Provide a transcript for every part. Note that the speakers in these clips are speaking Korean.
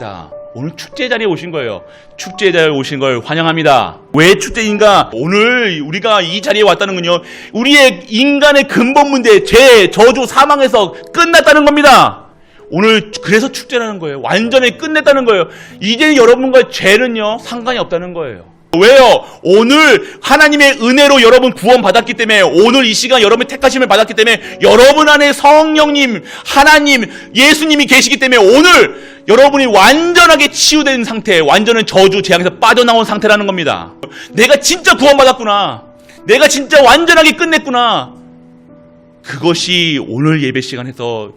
축제입니다. 오늘 축제 자리에 오신 거예요. 축제 자리에 오신 걸 환영합니다. 왜 축제인가? 오늘 우리가 이 자리에 왔다는 건요. 우리의 인간의 근본 문제, 죄, 저주, 사망에서 끝났다는 겁니다. 오늘 그래서 축제라는 거예요. 완전히 끝냈다는 거예요. 이제 여러분과 죄는요 상관이 없다는 거예요. 왜요? 오늘 하나님의 은혜로 여러분 구원 받았기 때문에 오늘 이 시간 여러분 택하심을 받았기 때문에 여러분 안에 성령님, 하나님, 예수님이 계시기 때문에 오늘 여러분이 완전하게 치유된 상태, 완전한 저주 재앙에서 빠져나온 상태라는 겁니다. 내가 진짜 구원 받았구나. 내가 진짜 완전하게 끝냈구나. 그것이 오늘 예배 시간에서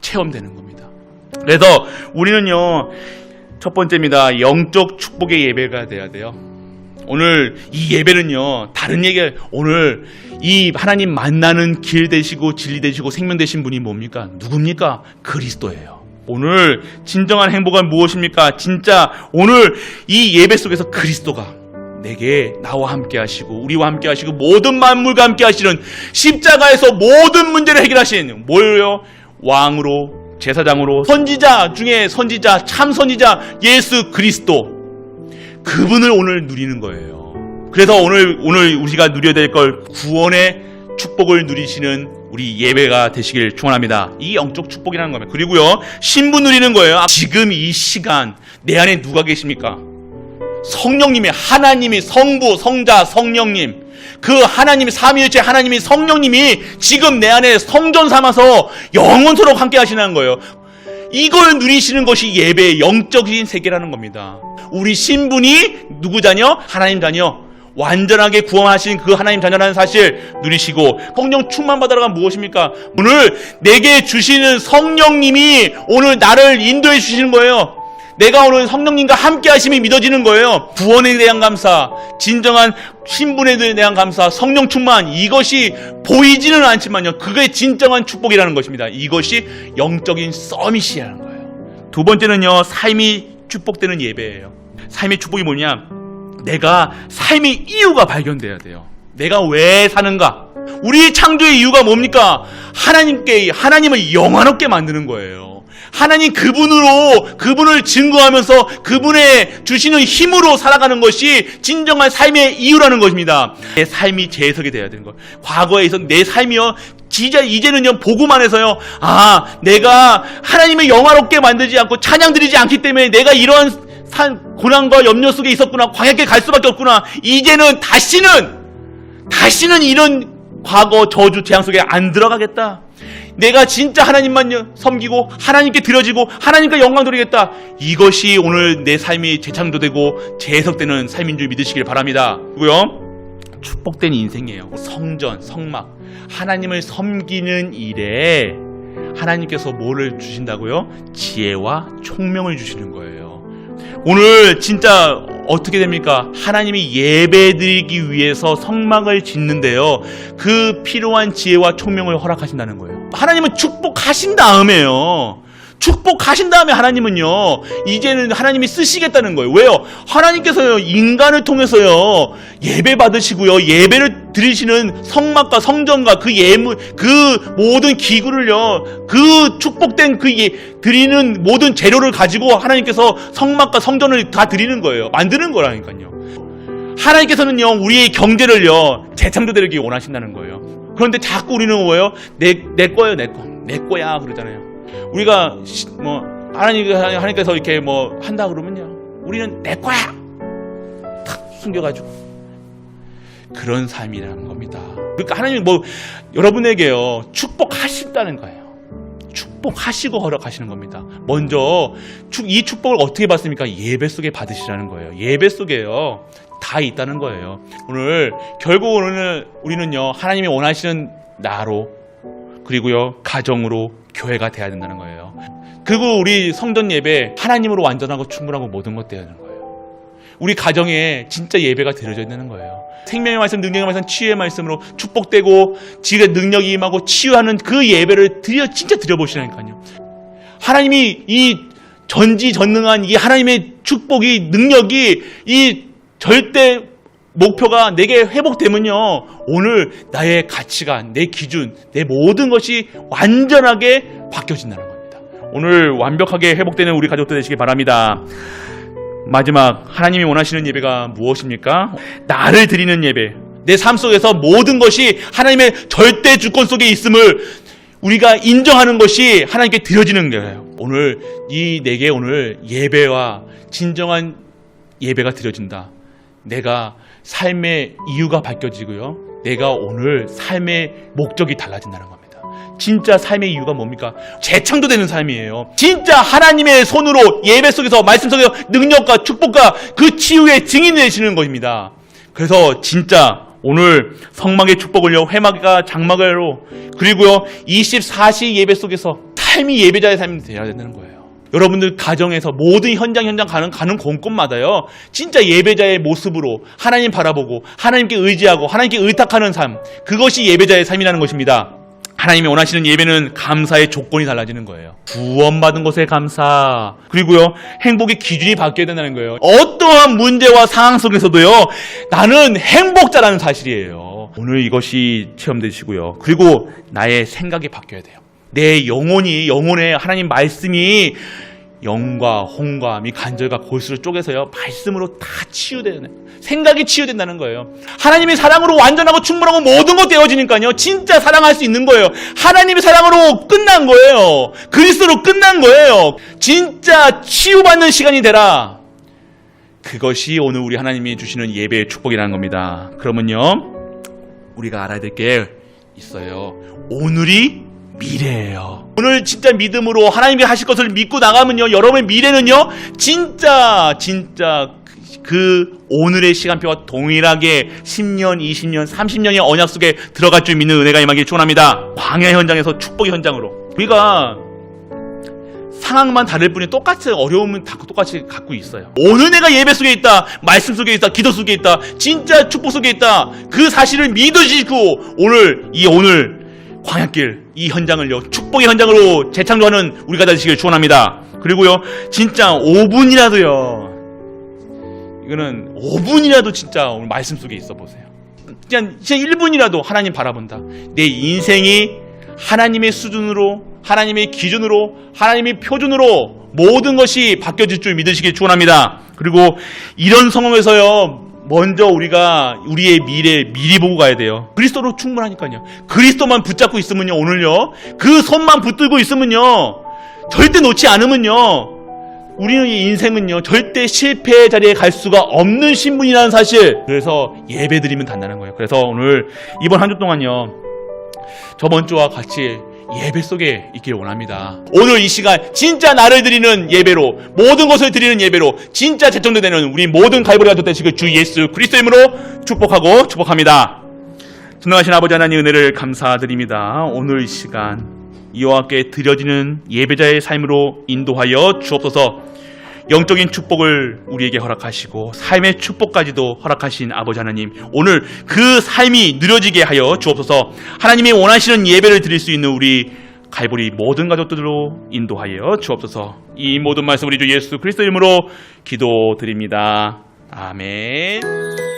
체험되는 겁니다. 그래서 우리는요, 첫 번째입니다. 영적 축복의 예배가 돼야 돼요. 오늘 이 예배는요, 다른 얘기, 오늘 이 하나님 만나는 길 되시고 진리 되시고 생명 되신 분이 뭡니까? 누굽니까? 그리스도예요. 오늘 진정한 행복은 무엇입니까? 진짜 오늘 이 예배 속에서 그리스도가 내게 나와 함께 하시고 우리와 함께 하시고 모든 만물과 함께 하시는 십자가에서 모든 문제를 해결하신 뭐예요? 왕으로 제사장으로 선지자 중에 선지자 참 선지자 예수 그리스도 그분을 오늘 누리는 거예요. 그래서 오늘 오늘 우리가 누려야 될 걸 구원의 축복을 누리시는 우리 예배가 되시길 축원합니다. 이 영적 축복이라는 겁니다. 그리고요 신부 누리는 거예요. 지금 이 시간 내 안에 누가 계십니까? 성령님이 하나님이 성부 성자 성령님 그 하나님이 삼위일체 하나님이 성령님이 지금 내 안에 성전 삼아서 영원토록 함께 하시는 거예요. 이걸 누리시는 것이 예배의 영적인 세계라는 겁니다. 우리 신분이 누구 자녀? 하나님 자녀. 완전하게 구원하신 그 하나님 자녀라는 사실 누리시고 성령 충만 받아라가 무엇입니까? 오늘 내게 주시는 성령님이 오늘 나를 인도해 주시는 거예요. 내가 오늘 성령님과 함께 하심이 믿어지는 거예요. 구원에 대한 감사, 진정한 신분에 대한 감사, 성령 충만 이것이 보이지는 않지만요. 그게 진정한 축복이라는 것입니다. 이것이 영적인 서밋이라는 거예요. 두 번째는요. 삶이 축복되는 예배예요. 삶의 축복이 뭐냐? 내가 삶의 이유가 발견돼야 돼요. 내가 왜 사는가? 우리 창조의 이유가 뭡니까? 하나님께 하나님을 영원롭게 만드는 거예요. 하나님 그분으로 그분을 증거하면서 그분의 주시는 힘으로 살아가는 것이 진정한 삶의 이유라는 것입니다. 내 삶이 재해석이 돼야 되는 거. 과거에 있었던 내 삶이요. 진짜 이제는요 보고만 해서요. 아 내가 하나님을 영화롭게 만들지 않고 찬양 드리지 않기 때문에 내가 이런 산 고난과 염려 속에 있었구나. 광야길 갈 수밖에 없구나. 이제는 다시는 다시는 이런 과거 저주 재앙 속에 안 들어가겠다. 내가 진짜 하나님만 섬기고 하나님께 드려지고 하나님께 영광 돌리겠다. 이것이 오늘 내 삶이 재창조되고 재해석되는 삶인 줄 믿으시길 바랍니다. 그리고요. 축복된 인생이에요. 성전, 성막. 하나님을 섬기는 일에 하나님께서 뭐를 주신다고요? 지혜와 총명을 주시는 거예요. 오늘 진짜 어떻게 됩니까? 하나님이 예배드리기 위해서 성막을 짓는데요. 그 필요한 지혜와 총명을 허락하신다는 거예요. 하나님은 축복하신 다음에요. 축복하신 다음에 하나님은요, 이제는 하나님이 쓰시겠다는 거예요. 왜요? 하나님께서요, 인간을 통해서요, 예배 받으시고요, 예배를 드리시는 성막과 성전과 그 예물, 그 모든 기구를요, 그 축복된 그 예, 드리는 모든 재료를 가지고 하나님께서 성막과 성전을 다 드리는 거예요. 만드는 거라니까요. 하나님께서는요, 우리의 경제를요, 재창조되기 원하신다는 거예요. 그런데 자꾸 우리는 뭐예요? 내, 내 거예요, 내 거. 내 거야, 그러잖아요. 우리가, 시- 뭐, 하나님, 하나님께서 이렇게 뭐, 한다 그러면요. 우리는 내 거야! 탁 숨겨가지고. 그런 삶이라는 겁니다. 그러니까 하나님이 뭐, 여러분에게요, 축복하신다는 거예요. 축복하시고 허락하시는 겁니다. 먼저 축- 이 축복을 어떻게 받습니까? 예배 속에 받으시라는 거예요. 예배 속에요. 다 있다는 거예요. 오늘 결국 오늘 우리는요. 하나님이 원하시는 나로 그리고요. 가정으로 교회가 돼야 된다는 거예요. 그리고 우리 성전 예배 하나님으로 완전하고 충분하고 모든 것 되야 되는 거예요. 우리 가정에 진짜 예배가 드려져야 되는 거예요. 생명의 말씀, 능력의 말씀, 치유의 말씀으로 축복되고 지의 능력이 임하고 치유하는 그 예배를 드려 진짜 드려보시라니까요. 하나님이 이 전지전능한 이 하나님의 축복이 능력이 이 절대 목표가 내게 회복되면요. 오늘 나의 가치관, 내 기준, 내 모든 것이 완전하게 바뀌어진다는 겁니다. 오늘 완벽하게 회복되는 우리 가족들 되시기 바랍니다. 마지막 하나님이 원하시는 예배가 무엇입니까? 나를 드리는 예배. 내 삶 속에서 모든 것이 하나님의 절대 주권 속에 있음을 우리가 인정하는 것이 하나님께 드려지는 거예요. 오늘 이 내게 오늘 예배와 진정한 예배가 드려진다. 내가 삶의 이유가 바뀌어지고요. 내가 오늘 삶의 목적이 달라진다는 겁니다. 진짜 삶의 이유가 뭡니까? 재창조되는 삶이에요. 진짜 하나님의 손으로 예배 속에서 말씀 속에서 능력과 축복과 그 치유의 증인이 되시는 것입니다. 그래서 진짜 오늘 성막의 축복을요, 회막과 장막으로 그리고요, 24시 예배 속에서 삶이 예배자의 삶이 되어야 된다는 거예요. 여러분들 가정에서 모든 현장 현장 가는 가는 곳곳마다요. 진짜 예배자의 모습으로 하나님 바라보고 하나님께 의지하고 하나님께 의탁하는 삶. 그것이 예배자의 삶이라는 것입니다. 하나님이 원하시는 예배는 감사의 조건이 달라지는 거예요. 구원받은 것에 감사. 그리고요, 행복의 기준이 바뀌어야 된다는 거예요. 어떠한 문제와 상황 속에서도요, 나는 행복자라는 사실이에요. 오늘 이것이 체험되시고요. 그리고 나의 생각이 바뀌어야 돼요. 내 영혼이, 영혼에 하나님 말씀이 영과 홍과 이 간절과 골수를 쪼개서요 말씀으로 다 치유되는 생각이 치유된다는 거예요. 하나님의 사랑으로 완전하고 충분하고 모든 것 되어지니까요 진짜 사랑할 수 있는 거예요. 하나님의 사랑으로 끝난 거예요. 그리스도로 끝난 거예요. 진짜 치유받는 시간이 되라. 그것이 오늘 우리 하나님이 주시는 예배의 축복이라는 겁니다. 그러면요 우리가 알아야 될 게 있어요. 오늘이 미래예요. 오늘 진짜 믿음으로 하나님이 하실 것을 믿고 나가면요, 여러분의 미래는요, 진짜, 진짜 그 오늘의 시간표와 동일하게 10년, 20년, 30년의 언약 속에 들어갈 줄 믿는 은혜가 임하기 축원합니다. 광야 현장에서 축복의 현장으로. 우리가 상황만 다를 뿐이 똑같이 어려움은 다 똑같이 갖고 있어요. 오늘 내가 예배 속에 있다, 말씀 속에 있다, 기도 속에 있다, 진짜 축복 속에 있다. 그 사실을 믿으시고 오늘 이 오늘 광야길 이 현장을요 축복의 현장으로 재창조하는 우리가 되시길 축원합니다. 그리고요 진짜 5분이라도요 이거는 5분이라도 진짜 오늘 말씀 속에 있어 보세요. 그냥 진짜 1분이라도 하나님 바라본다. 내 인생이 하나님의 수준으로 하나님의 기준으로 하나님의 표준으로 모든 것이 바뀌어질 줄 믿으시길 축원합니다. 그리고 이런 상황에서요 먼저 우리가 우리의 미래 미리 보고 가야 돼요. 그리스도로 충분하니까요. 그리스도만 붙잡고 있으면요 오늘요 그 손만 붙들고 있으면요 절대 놓지 않으면요 우리는 이 인생은요 절대 실패의 자리에 갈 수가 없는 신분이라는 사실. 그래서 예배 드리면 단단한 거예요. 그래서 오늘 이번 한 주 동안요 저번 주와 같이 예배 속에 있기를 원합니다. 오늘 이 시간 진짜 나를 드리는 예배로 모든 것을 드리는 예배로 진짜 재정되는 우리 모든 갈보리 가족 되시길 주 예수 그리스도 이름으로 축복하고 축복합니다. 전능하신 아버지 하나님 은혜를 감사드립니다. 오늘 이 시간 이와 함께 드려지는 예배자의 삶으로 인도하여 주옵소서. 영적인 축복을 우리에게 허락하시고 삶의 축복까지도 허락하신 아버지 하나님 오늘 그 삶이 느려지게 하여 주옵소서. 하나님이 원하시는 예배를 드릴 수 있는 우리 갈보리 모든 가족들로 인도하여 주옵소서. 이 모든 말씀 우리 주 예수 그리스도 이름으로 기도드립니다. 아멘